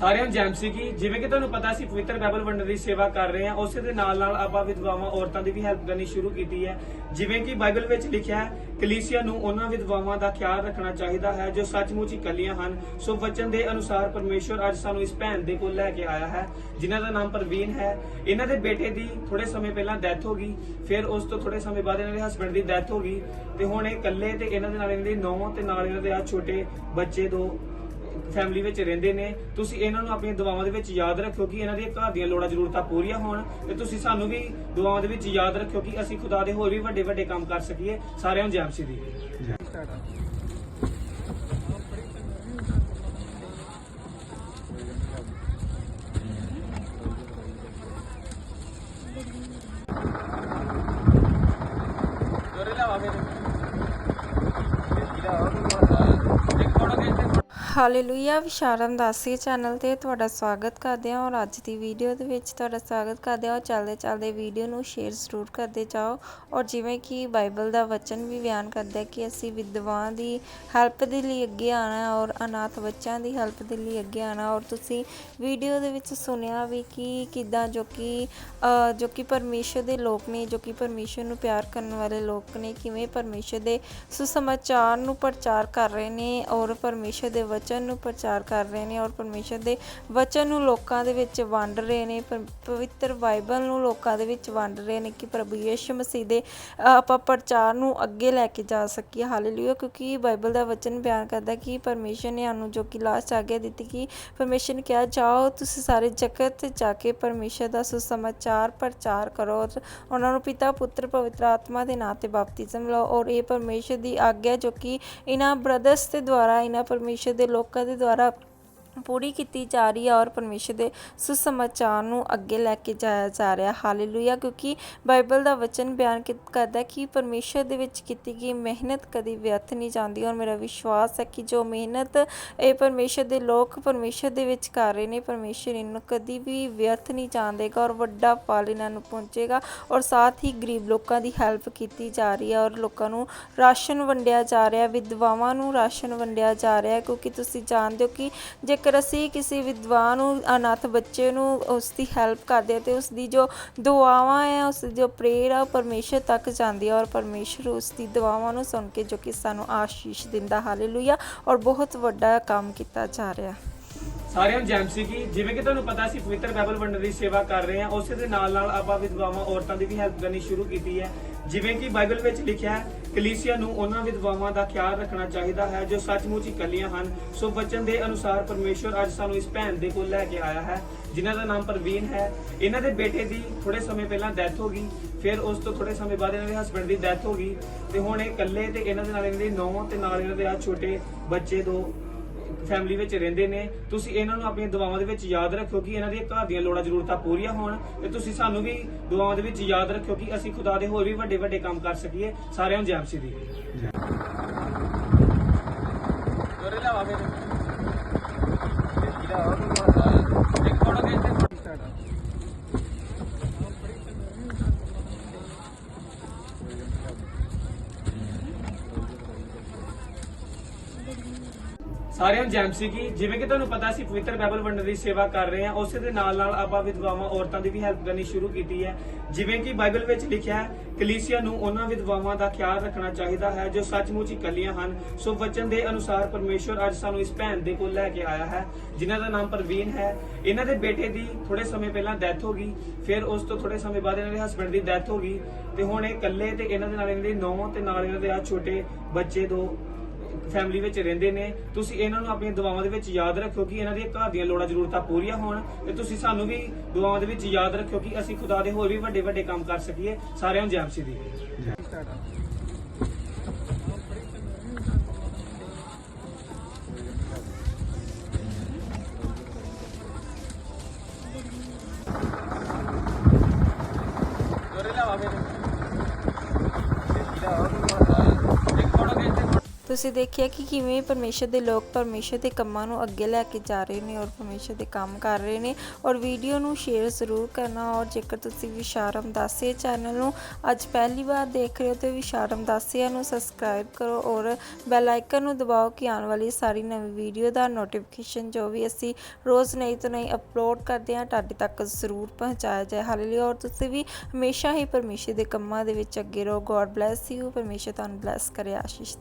ਸਾਰਿਆਂ ਨੂੰ ਜੈਮ ਸੀ ਕੀ ਜਿਵੇਂ ਕਿ ਤੁਹਾਨੂੰ ਪਤਾ ਸੀ, ਪਵਿੱਤਰ ਬਾਈਬਲ ਵੰਡਣ ਦੀ ਸੇਵਾ ਕਰ ਰਹੇ ਹਾਂ। ਉਸੇ ਦੇ ਨਾਲ ਨਾਲ ਆਪਾਂ ਵਿਧਵਾਵਾਂ, ਔਰਤਾਂ ਦੀ ਵੀ ਹੈਲਪ ਕਰਨੀ ਸ਼ੁਰੂ ਕੀਤੀ ਹੈ। ਜਿਵੇਂ ਕਿ ਬਾਈਬਲ ਵਿੱਚ ਲਿਖਿਆ ਹੈ, ਕਲੀਸਿਆ ਨੂੰ ਉਹਨਾਂ ਵਿਧਵਾਵਾਂ ਦਾ ਖਿਆਲ ਰੱਖਣਾ ਚਾਹੀਦਾ ਹੈ, ਜੋ ਸੱਚਮੁੱਚ ਇਕੱਲੀਆਂ ਹਨ। ਸੋ ਵਚਨ ਦੇ ਅਨੁਸਾਰ ਪਰਮੇਸ਼ਵਰ ਅੱਜ ਸਾਨੂੰ ਇਸ ਭੈਣ ਦੇ ਕੋਲ ਲੈ ਕੇ ਆਇਆ ਹੈ, ਜਿਨ੍ਹਾਂ ਦਾ ਨਾਮ ਪ੍ਰਵੀਨ ਹੈ। ਇਹਨਾਂ ਦੇ ਬੇਟੇ ਦੀ ਥੋੜੇ ਸਮੇਂ ਪਹਿਲਾਂ ਡੈਥ ਹੋ ਗਈ, ਫਿਰ ਉਸ ਤੋਂ ਥੋੜੇ ਸਮੇਂ ਬਾਅਦ ਇਹਨਾਂ ਦੇ ਹਸਬੰਡ ਦੀ ਡੈਥ ਹੋ ਗਈ। ਤੇ ਹੁਣ ਇਹ ਇਕੱਲੇ ਤੇ ਇਹਨਾਂ ਦੇ ਨਾਲ ਇਹਨਾਂ ਦੀ ਨੌਂ ਤੇ ਨਾਲ ਇਹਨਾਂ ਦੇ ਆ ਛੋਟੇ ਬੱਚੇ ਦੋ ਫੈਮਿਲੀ ਵਿੱਚ ਰਹਿੰਦੇ ਨੇ, ਤੁਸੀਂ ਇਹਨਾਂ ਨੂੰ ਆਪਣੀਆਂ ਦੁਆਵਾਂ ਦੇ ਵਿੱਚ ਯਾਦ ਰੱਖਿਓ ਕਿ ਇਹਨਾਂ ਦੀਆਂ ਘਰ ਦੀਆਂ ਲੋੜਾਂ, ਜ਼ਰੂਰਤਾਂ ਪੂਰੀਆਂ ਹੋਣ ਤੇ ਤੁਸੀਂ ਸਾਨੂੰ ਵੀ ਦੁਆਵਾਂ ਦੇ ਵਿੱਚ ਯਾਦ ਰੱਖਿਓ ਕਿ ਅਸੀਂ ਖੁਦਾ ਦੇ ਹੋਰ ਵੀ ਵੱਡੇ ਵੱਡੇ ਕੰਮ ਕਰ ਸਕੀਏ। ਸਾਰਿਆਂ ਨੂੰ ਜੈਮ ਦੀ ਜੋਰੇ ਲਾਵਾ ਫਿਰ ਇੱਕ ਫੋਟੋ ਖਿੱਚ ਹਾਲੇਲੂਇਆ ਵਿਸ਼ਾਰਮ ਦਾਸੀ ਚੈਨਲ ਤੇ ਤੁਹਾਡਾ ਸਵਾਗਤ ਕਰਦੇ ਹਾਂ ਔਰ ਅੱਜ ਦੀ ਵੀਡੀਓ ਦੇ ਵਿੱਚ ਤੁਹਾਡਾ ਸਵਾਗਤ ਕਰਦੇ ਹਾਂ ਔਰ ਚੱਲਦੇ ਚੱਲਦੇ ਵੀਡੀਓ ਨੂੰ ਸ਼ੇਅਰ ਜ਼ਰੂਰ ਕਰਦੇ ਜਾਓ ਔਰ ਜਿਵੇਂ ਕਿ ਬਾਈਬਲ ਦਾ ਵਚਨ ਵੀ ਬਿਆਨ ਕਰਦਾ ਹੈ ਕਿ ਅਸੀਂ ਵਿਦਵਾਨ ਦੀ ਹੈਲਪ ਦੇ ਲਈ ਅੱਗੇ ਆਣਾ ਔਰ ਅਨਾਥ ਬੱਚਿਆਂ ਦੀ ਹੈਲਪ ਦੇ ਲਈ ਅੱਗੇ ਆਣਾ ਔਰ ਤੁਸੀਂ ਵੀਡੀਓ ਦੇ ਵਿੱਚ ਸੁਣਿਆ ਵੀ ਕਿ ਕਿਦਾਂ ਜੋ ਕਿ ਜੋ ਕਿ ਪਰਮੇਸ਼ਰ ਦੇ ਲੋਕ ਨੇ, ਜੋ ਕਿ ਪਰਮੇਸ਼ਰ ਨੂੰ ਪਿਆਰ ਕਰਨ ਵਾਲੇ ਲੋਕ ਨੇ, ਕਿਵੇਂ ਪਰਮੇਸ਼ਰ ਦੇ ਸੁਸਮਾਚਾਰ ਨੂੰ ਪ੍ਰਚਾਰ ਕਰ ਰਹੇ ਨੇ ਔਰ ਪਰਮੇਸ਼ਰ ਦੇ ਵਚਨ ਨੂੰ ਪ੍ਰਚਾਰ ਕਰ ਰਹੇ ਨੇ ਔਰ ਪਰਮੇਸ਼ਰ ਦੇ ਵਚਨ ਨੂੰ ਲੋਕਾਂ ਦੇ ਵਿੱਚ ਵੰਡ ਰਹੇ ਨੇ ਪਵਿੱਤਰ ਬਾਈਬਲ ਨੂੰ ਲੋਕਾਂ ਦੇ ਵਿੱਚ ਵੰਡ ਰਹੇ ਨੇ ਕਿ ਪ੍ਰਭੂ ਯਿਸੂ ਮਸੀਹ ਦੇ ਆਪਾਂ ਪ੍ਰਚਾਰ ਨੂੰ ਅੱਗੇ ਲੈ ਕੇ ਜਾ ਸਕੀਏ। ਹਾਲੇਲੂਇਆ, ਕਿਉਂਕਿ ਬਾਈਬਲ ਦਾ ਵਚਨ ਬਿਆਨ ਕਰਦਾ ਕਿ ਪਰਮੇਸ਼ਰ ਨੇ ਸਾਨੂੰ ਜੋ ਕਿ ਲਾਸਟ ਆਗਿਆ ਦਿੱਤੀ ਕਿ ਪਰਮੇਸ਼ਰ ਨੇ ਕਿਹਾ, ਜਾਓ, ਤੁਸੀਂ ਸਾਰੇ ਜਗਤ ਜਾ ਕੇ ਪਰਮੇਸ਼ਰ ਦਾ ਸੁਸਮਾਚਾਰ ਪ੍ਰਚਾਰ ਕਰੋ ਔਰ ਉਹਨਾਂ ਨੂੰ ਪਿਤਾ, ਪੁੱਤਰ, ਪਵਿੱਤਰ ਆਤਮਾ ਦੇ ਨਾਂ ਤੇ ਬਪਤਿਜ਼ਮ ਲਓ। ਔਰ ਇਹ ਪਰਮੇਸ਼ਰ ਦੀ ਆਗਿਆ ਜੋ ਕਿ ਇਹਨਾਂ ਬ੍ਰਦਰਸ ਦੇ ਦੁਆਰਾ, ਇਹਨਾਂ ਪਰਮੇਸ਼ਰ ਦੇ ਲੋਕਾਂ ਦੇ ਦੁਆਰਾ ਪੂਰੀ ਕੀਤੀ ਜਾ ਰਹੀ ਹੈ ਔਰ ਪਰਮੇਸ਼ਰ ਦੇ ਸੁਸਮਾਚਾਰ ਨੂੰ ਅੱਗੇ ਲੈ ਕੇ ਜਾਇਆ ਜਾ ਰਿਹਾ। ਹਾਲੇਲੂਇਆ ਕਿਉਂਕਿ ਬਾਈਬਲ ਦਾ ਵਚਨ ਬਿਆਨ ਕਰਦਾ ਕਿ ਪਰਮੇਸ਼ਰ ਦੇ ਵਿੱਚ ਕੀਤੀ ਗਈ ਮਿਹਨਤ ਕਦੀ ਵਿਅਰਥ ਨਹੀਂ ਜਾਂਦੀ ਔਰ ਮੇਰਾ ਵਿਸ਼ਵਾਸ ਹੈ ਕਿ ਜੋ ਮਿਹਨਤ ਇਹ ਪਰਮੇਸ਼ਰ ਦੇ ਲੋਕ ਪਰਮੇਸ਼ਰ ਦੇ ਵਿੱਚ ਕਰ ਰਹੇ ਨੇ, ਪਰਮੇਸ਼ਰ ਇਹਨੂੰ ਕਦੀ ਵੀ ਵਿਅਰਥ ਨਹੀਂ ਜਾਣ ਦੇਗਾ ਔਰ ਵੱਡਾ ਫਲ ਇਹਨਾਂ ਨੂੰ ਪਹੁੰਚੇਗਾ ਔਰ ਸਾਥ ਹੀ ਗਰੀਬ ਲੋਕਾਂ ਦੀ ਹੈਲਪ ਕੀਤੀ ਜਾ ਰਹੀ ਹੈ ਔਰ ਲੋਕਾਂ ਨੂੰ ਰਾਸ਼ਨ ਵੰਡਿਆ ਜਾ ਰਿਹਾ, ਵਿਧਵਾਵਾਂ ਨੂੰ ਰਾਸ਼ਨ ਵੰਡਿਆ ਜਾ ਰਿਹਾ ਕਿਉਂਕਿ ਤੁਸੀਂ ਜਾਣਦੇ ਹੋ ਕਿ ਜੇਕਰ ਅਸੀਂ ਕਿਸੇ ਵਿਧਵਾ ਨੂੰ, ਅਨਾਥ ਬੱਚੇ ਨੂੰ ਉਸ ਦੀ ਹੈਲਪ ਕਰਦੇ ਹਾਂ ਤੇ ਉਸ ਦੀ ਜੋ ਦੁਆਵਾਂ ਹੈ ਉਸ ਦੀ ਜੋ ਪ੍ਰੇਅਰ ਆ ਪਰਮੇਸ਼ਰ ਤੱਕ ਜਾਂਦੀ ਹੈ ਔਰ ਪਰਮੇਸ਼ਰ ਉਸ ਦੀ ਦੁਆਵਾਂ ਨੂੰ ਸੁਣ ਕੇ ਜੋ ਕਿ ਸਾਨੂੰ ਆਸ਼ੀਸ਼ ਦਿੰਦਾ। ਹਾਲੇਲੂਇਆ ਔਰ ਬਹੁਤ ਵੱਡਾ ਕੰਮ ਕੀਤਾ ਜਾ ਰਿਹਾ। ਸਾਰਿਆਂ ਨੂੰ ਜੈਮ ਕੀ ਜਿਵੇਂ ਕਿ ਤੁਹਾਨੂੰ ਪਤਾ ਸੀ ਪਵਿੱਤਰ ਬਾਈਬਲ ਵੰਡਣ ਦੀ ਸੇਵਾ ਕਰ ਰਹੇ ਹਾਂ। ਉਸੇ ਦੇ ਨਾਲ ਨਾਲ ਆਪਾਂ ਵਿਧਵਾਵਾਂ, ਔਰਤਾਂ ਦੀ ਵੀ ਹੈਲਪ ਕਰਨੀ ਸ਼ੁਰੂ ਕੀਤੀ ਹੈ। ਜਿਵੇਂ ਕਿ ਬਾਈਬਲ ਵਿੱਚ ਲਿਖਿਆ ਹੈ ਕਲੀਸਿਆ ਨੂੰ ਉਹਨਾਂ ਵਿਧਵਾਵਾਂ ਦਾ ਖਿਆਲ ਰੱਖਣਾ ਚਾਹੀਦਾ ਹੈ ਜੋ ਸੱਚਮੁੱਚ ਇਕੱਲੀਆਂ ਹਨ। ਸੋ ਵਚਨ ਦੇ ਅਨੁਸਾਰ ਪਰਮੇਸ਼ਵਰ ਅੱਜ ਸਾਨੂੰ ਇਸ ਭੈਣ ਦੇ ਕੋਲ ਲੈ ਕੇ ਆਇਆ ਹੈ, ਜਿਨ੍ਹਾਂ ਦਾ ਨਾਮ ਪ੍ਰਵੀਨ ਹੈ। ਇਹਨਾਂ ਦੇ ਬੇਟੇ ਦੀ ਥੋੜੇ ਸਮੇਂ ਪਹਿਲਾਂ ਡੈਥ ਹੋ ਗਈ, ਫਿਰ ਉਸ ਤੋਂ ਥੋੜੇ ਸਮੇਂ ਬਾਅਦ ਇਹਨਾਂ ਦੇ ਹਸਬੰਡ ਦੀ ਡੈਥ ਹੋ ਗਈ ਤੇ ਹੁਣ ਇਹ ਇਕੱਲੇ ਤੇ ਇਹਨਾਂ ਦੇ ਨਾਲ ਇਹਨਾਂ ਦੀ ਨੌਂ ਤੇ ਨਾਲ ਇਹਨਾਂ ਦੇ ਆ ਛੋਟੇ ਬੱਚੇ ਦੋ ਫੈਮਿਲੀ ਵਿੱਚ ਰਹਿੰਦੇ ਨੇ, ਤੁਸੀਂ ਇਹਨਾਂ ਨੂੰ ਆਪਣੀਆਂ ਦੁਆਵਾਂ ਦੇ ਵਿੱਚ ਯਾਦ ਰੱਖਿਓ ਕਿ ਇਹਨਾਂ ਦੀਆਂ ਘਰ ਦੀਆਂ ਲੋੜਾਂ, ਜ਼ਰੂਰਤਾਂ ਪੂਰੀਆਂ ਹੋਣ ਤੇ ਤੁਸੀਂ ਸਾਨੂੰ ਵੀ ਦੁਆਵਾਂ ਦੇ ਵਿੱਚ ਯਾਦ ਰੱਖਿਓ ਕਿ ਅਸੀਂ ਖੁਦਾ ਦੇ ਹੋਰ ਵੀ ਵੱਡੇ ਵੱਡੇ ਕੰਮ ਕਰ ਸਕੀਏ। ਸਾਰਿਆਂ ਨੂੰ ਜੈਮ ਦੀ। ਜੋਰੇ ਲਾਵਾ ਫਿਰ। ਇੱਕ ਫੋਟੋ ਖਿੱਚ ਸਾਰਿਆਂ ਨੂੰ ਜੈਮ ਸੀ ਜਿਵੇਂ ਕਿ ਤੁਹਾਨੂੰ ਪਤਾ ਸੀ, ਪਵਿੱਤਰ ਬਾਈਬਲ ਵੰਡਣ ਦੀ ਸੇਵਾ ਕਰ ਰਹੇ ਹਾਂ। ਉਸੇ ਦੇ ਨਾਲ ਨਾਲ ਆਪਾਂ ਵਿਧਵਾਵਾਂ, ਔਰਤਾਂ ਦੀ ਵੀ ਹੈਲਪ ਕਰਨੀ ਸ਼ੁਰੂ ਕੀਤੀ ਹੈ। ਜਿਵੇਂ ਕਿ ਬਾਈਬਲ ਵਿੱਚ ਲਿਖਿਆ ਹੈ, ਕਲੀਸਿਆ ਨੂੰ ਉਹਨਾਂ ਵਿਧਵਾਵਾਂ ਦਾ ਖਿਆਲ ਰੱਖਣਾ ਚਾਹੀਦਾ ਹੈ, ਜੋ ਸੱਚਮੁੱਚ ਇਕੱਲੀਆਂ ਹਨ। ਸੋ ਵਚਨ ਦੇ ਅਨੁਸਾਰ ਪਰਮੇਸ਼ਵਰ ਅੱਜ ਸਾਨੂੰ ਇਸ ਭੈਣ ਦੇ ਕੋਲ ਲੈ ਕੇ ਆਇਆ ਹੈ, ਜਿਨ੍ਹਾਂ ਦਾ ਨਾਮ ਪ੍ਰਵੀਨ ਹੈ। ਇਹਨਾਂ ਦੇ ਬੇਟੇ ਦੀ ਥੋੜੇ ਸਮੇਂ ਪਹਿਲਾਂ ਡੈਥ ਹੋ ਗਈ, ਫਿਰ ਉਸ ਤੋਂ ਥੋੜੇ ਸਮੇਂ ਬਾਅਦ ਇਹਨਾਂ ਦੇ ਹਸਬੰਡ ਦੀ ਡੈਥ ਹੋ ਗਈ। ਤੇ ਹੁਣ ਇਹ ਇਕੱਲੇ ਤੇ ਇਹਨਾਂ ਦੇ ਨਾਲ ਇਹਨਾਂ ਦੀ ਨੌਂ ਤੇ ਨਾਲ ਇਹਨਾਂ ਦੇ ਆ ਛੋਟੇ ਬੱਚੇ ਦੋ ਫੈਮਿਲੀ ਵਿੱਚ ਰਹਿੰਦੇ ਨੇ, ਤੁਸੀਂ ਇਹਨਾਂ ਨੂੰ ਆਪਣੀਆਂ ਦੁਆਵਾਂ ਦੇ ਵਿੱਚ ਯਾਦ ਰੱਖਿਓ ਕਿ ਇਹਨਾਂ ਦੀਆਂ ਘਰ ਦੀਆਂ ਲੋੜਾਂ ਜ਼ਰੂਰਤਾਂ ਪੂਰੀਆਂ ਹੋਣ ਤੇ ਤੁਸੀਂ ਸਾਨੂੰ ਵੀ ਦੁਆਵਾਂ ਦੇ ਵਿੱਚ ਯਾਦ ਰੱਖਿਓ ਕਿ ਅਸੀਂ ਖੁਦਾ ਦੇ ਹੋਰ ਵੀ ਵੱਡੇ ਵੱਡੇ ਕੰਮ ਕਰ ਸਕੀਏ। ਸਾਰਿਆਂ ਨੂੰ ਜੈਮ ਦੀ। ਜੋਰੇ ਲਾਵਾ ਫਿਰ ਇੱਕ ਫੋਟੋ ਖਿੱਚ ਤੁਸੀਂ ਦੇਖਿਆ ਕਿ ਕਿਵੇਂ ਪਰਮੇਸ਼ਰ ਦੇ ਲੋਕ ਪਰਮੇਸ਼ਰ ਦੇ ਕੰਮਾਂ ਨੂੰ ਅੱਗੇ ਲੈ ਕੇ ਜਾ ਰਹੇ ਨੇ ਔਰ ਪਰਮੇਸ਼ਰ ਦੇ ਕੰਮ ਕਰ ਰਹੇ ਨੇ ਔਰ ਵੀਡੀਓ ਨੂੰ ਸ਼ੇਅਰ ਜ਼ਰੂਰ ਕਰਨਾ ਔਰ ਜੇਕਰ ਤੁਸੀਂ ਵਿਸ਼ਾਰਮ ਦਾਸੀਆ ਚੈਨਲ ਨੂੰ ਅੱਜ ਪਹਿਲੀ ਵਾਰ ਦੇਖ ਰਹੇ ਹੋ ਤੇ ਵਿਸ਼ਾਰਮ ਦਾਸੀਆ ਨੂੰ ਸਬਸਕ੍ਰਾਈਬ ਕਰੋ ਔਰ ਬੈਲ ਆਈਕਨ ਨੂੰ ਦਬਾਓ ਕਿ ਆਉਣ ਵਾਲੀ ਸਾਰੀ ਨਵੀਂ ਵੀਡੀਓ ਦਾ ਨੋਟੀਫਿਕੇਸ਼ਨ ਜੋ ਵੀ ਅਸੀਂ ਰੋਜ਼ ਨਈ ਤੋਂ ਨਈ ਅਪਲੋਡ ਕਰਦੇ ਹਾਂ, ਤੁਹਾਡੇ ਤੱਕ ਜ਼ਰੂਰ ਪਹੁੰਚਾਇਆ ਜਾਏ। ਹਾਲੇਲੂਇਆ ਔਰ ਤੁਸੀਂ ਵੀ ਹਮੇਸ਼ਾ ਹੀ ਪਰਮੇਸ਼ਰ ਦੇ ਕੰਮਾਂ ਦੇ ਵਿੱਚ ਅੱਗੇ ਰਹੋ। ਗੋਡ ਬlesਸ ਯੂ ਪਰਮੇਸ਼ਰ ਤੁਹਾਨੂੰ ਬlesਸ ਕਰੇ। ਆਸ਼ੀਸ਼